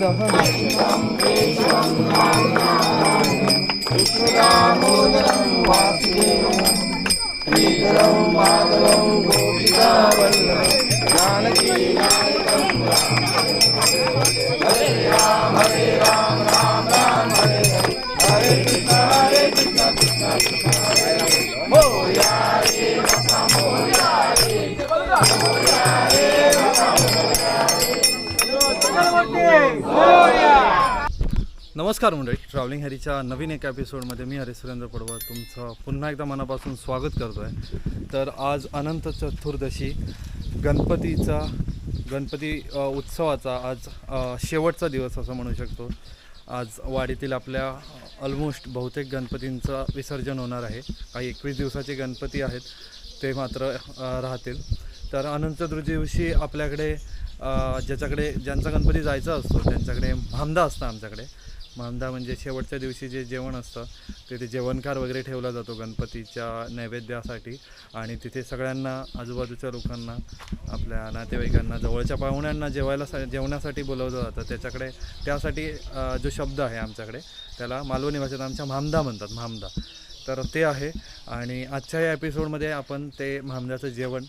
有거 하. नमस्कार मंडळी. ट्रॅव्हलिंग हॅरीच्या नवीन एका एपिसोडमध्ये मी हरी सुरेंद्र पडवळ तुमचं पुन्हा एकदा मनापासून स्वागत करतो आहे तर आज अनंत चतुर्दशी गणपतीचा गणपती उत्सवाचा आज शेवटचा दिवस असं म्हणू शकतो. आज वाडीतील आपल्या ऑलमोस्ट बहुतेक गणपतींचं विसर्जन होणार आहे. काही एकवीस दिवसाचे गणपती आहेत ते मात्र राहतील. तर अनंत चतुर्दशी आपल्याकडे ज्याच्याकडे ज्यांचा गणपती जायचा असतो त्यांच्याकडे भामदा असतं आमच्याकडे. भामदा म्हणजे शेवटच्या दिवशी जे जेवण असतं तिथे जेवणकार वगैरे ठेवला जातो गणपतीच्या नैवेद्यासाठी. आणि तिथे सगळ्यांना आजूबाजूच्या लोकांना आपल्या नातेवाईकांना जवळच्या पाहुण्यांना जेवायला सा जेवणासाठी बोलवलं जातं. त्याच्याकडे त्यासाठी जो शब्द आहे आमच्याकडे त्याला मालवणी भाषेत आमच्या म्हामदा म्हणतात म्हामदा. तर ते आहे. आणि आजच्या या एपिसोडमध्ये आपण ते म्हामद्याचं जेवण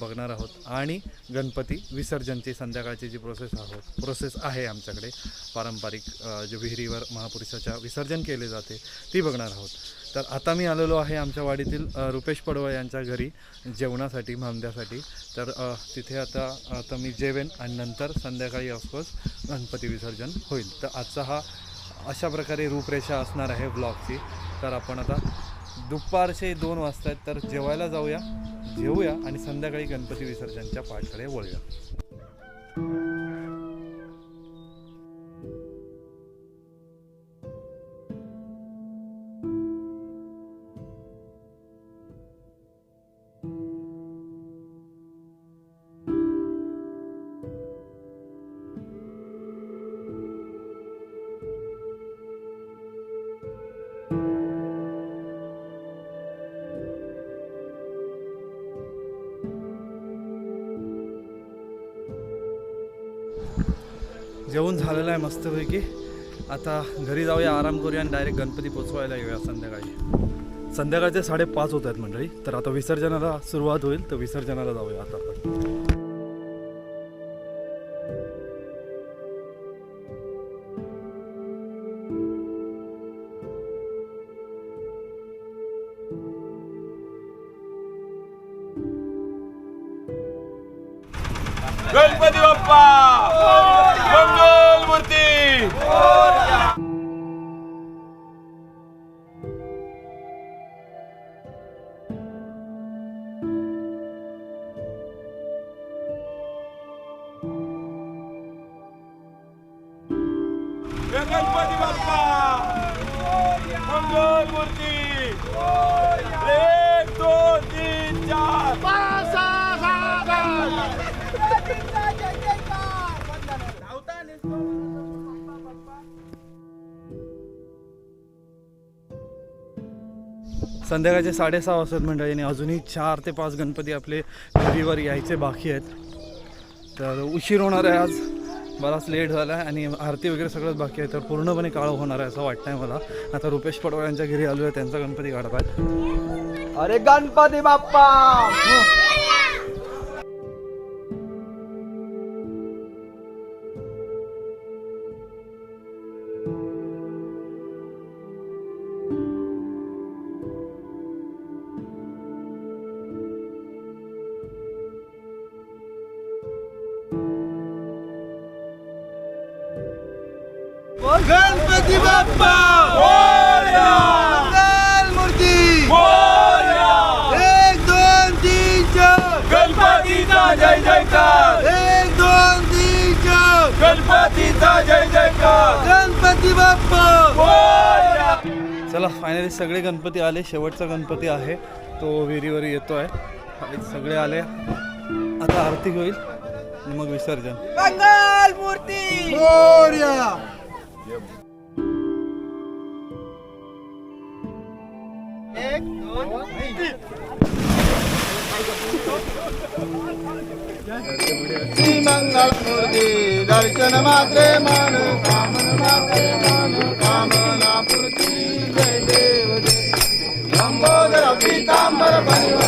बघणार आहोत. आणि गणपती विसर्जनची संध्याकाळची जी प्रोसेस आहोत प्रोसेस आहे आमच्याकडे. पारंपरिक जे विहिरीवर महापुरुषाच्या विसर्जन केले जाते ती बघणार आहोत. तर आता मी आलेलो आहे आमच्या वाडीतील रुपेश पडवळ यांच्या घरी जेवणासाठी म्हामद्यासाठी तर तिथे आता आता मी जेवेन आणि नंतर संध्याकाळी ऑफकोर्स गणपती विसर्जन होईल. तर आजचा हा अशा प्रकारे रूपरेषा असणार आहे ब्लॉगची तर आपण आता दुपारचे दोन वाजता आहेत तर जेवायला जाऊया जेवूया आणि संध्याकाळी गणपती विसर्जनच्या पाठकडे वळूया. जेवण झालेलं आहे मस्तपैकी. आता घरी जाऊया आराम करूया आणि डायरेक्ट गणपती पोचवायला येऊया संध्याकाळी. संध्याकाळचे साडेपाच होत आहेत मंडळी तर आता विसर्जनाला सुरुवात होईल तर विसर्जनाला जाऊया आता आपण. गणपती बाप्पा! संध्याकाळचे साडेसहा वाजतात मंडळी आणि अजूनही चार ते पाच गणपती आपले घरीवर यायचे बाकी आहेत. तर उशीर होणार आहे आज. बराच लेट झाला आहे आणि आरती वगैरे सगळंच बाकी आहे. तर पूर्णपणे काळं होणार आहे असं वाटतंय मला. आता रुपेश पडवळ यांच्या घरी आलो आहे त्यांचा गणपती काढत आहे अरे गणपती बाप्पा! गणपती बाप्पा! मंगल मूर्ती! एक दोन तीन चार! गणपतीचा जय जयकार! एक दोन तीन चार! गणपतीचा जय जयकार! गणपती बाप्पा! चला फायनली सगळे गणपती आले. शेवटचा गणपती आहे. तो विहिरीवर येतो आहे सगळे आले. आता आरती होईल आणि मग विसर्जन. मंगल मूर्ती! मोर्या एक दोन. श्रीमंगळ कामना पूर्ती जय देव जय लंबोदर पितांबर परिवार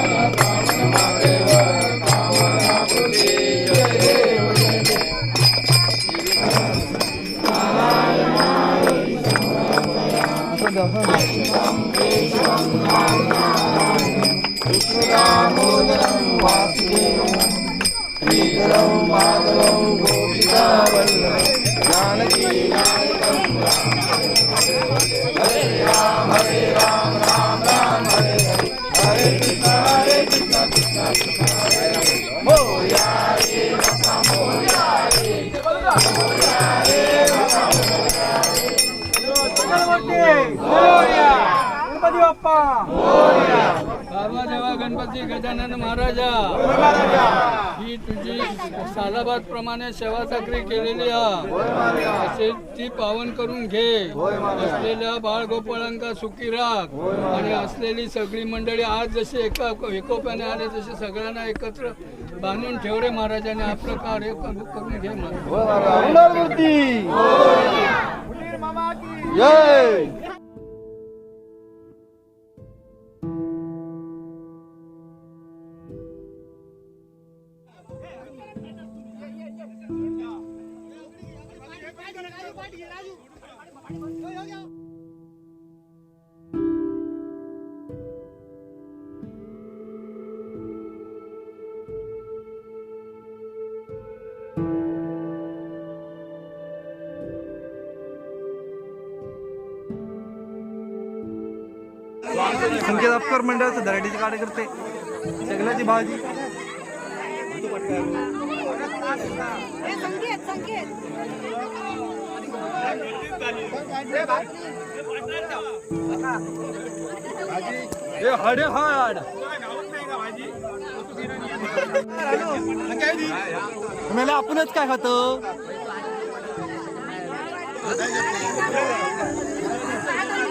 बाप्पा बाबा देवा गणपती गजानन महाराजा. ही तुझी सालाबाद प्रमाणे सेवा चाकरी केलेली असे ती पावन करून घे. असलेल्या बाळगोपाळांका सुखी राख. आणि असलेली सगळी मंडळी आज जशी एका एकोप्याने आले तसे सगळ्यांना एकत्र बांधून ठेव रे महाराजाने. आपलं कार्य करू- करून घे महाराज. संकेत अपकर मंडळाचं दराडीचे कार्यकर्ते. सगळ्याची भाजी. हे संकेत हडे हाड. मला आपणच काय खातो?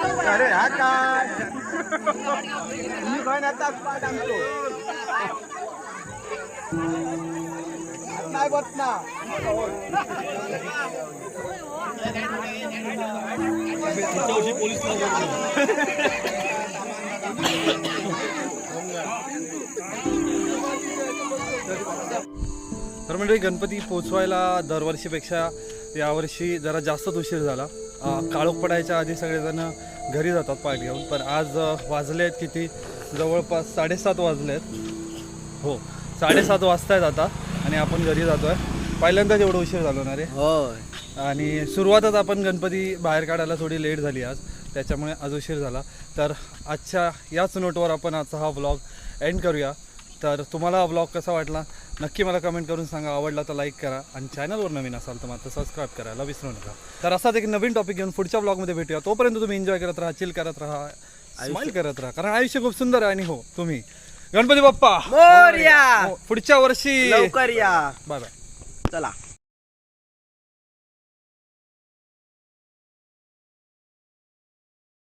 अरे हा काय? मी काय आता पाठ आणतो. नाही बस ना पोलीस तर म्हणजे गणपती पोचवायला दरवर्षीपेक्षा यावर्षी जरा जास्तच उशीर झाला. काळोख पडायच्या आधी सगळेजण घरी जातात पाठ घेऊन. पण आज वाजले आहेत किती? जवळपास साडेसात वाजले आहेत. हो साडेसात वाजता आहेत आता आणि आपण घरी जातो आहे पहिल्यांदाच एवढं उशीर झालो ना रे? होय. आणि सुरुवातच आपण गणपती बाहेर काढायला थोडी लेट झाली आज. त्याच्यामुळे आज उशीर झाला. तर आजच्या याच नोटवर आपण आजचा हा व्लॉग एंड करूया. तर तुम्हाला हा व्लॉग कसा वाटला? नक्की मला कमेंट करून सांगा. आवडला तर लाईक करा आणि चॅनलवर नवीन असाल तर मात्र सबस्क्राईब करायला विसरू नका. तर असाच एक नवीन टॉपिक घेऊन पुढच्या व्लॉगमध्ये भेटूया. तोपर्यंत तुम्ही एन्जॉय करत राहा चिल करत राहा स्माइल करत राहा. कारण आयुष्य खूप सुंदर आहे आणि हो तुम्ही. गणपती बाप्पा! मोरया! हो, पुढच्या वर्षी! लवकर या. बाय बाय चला.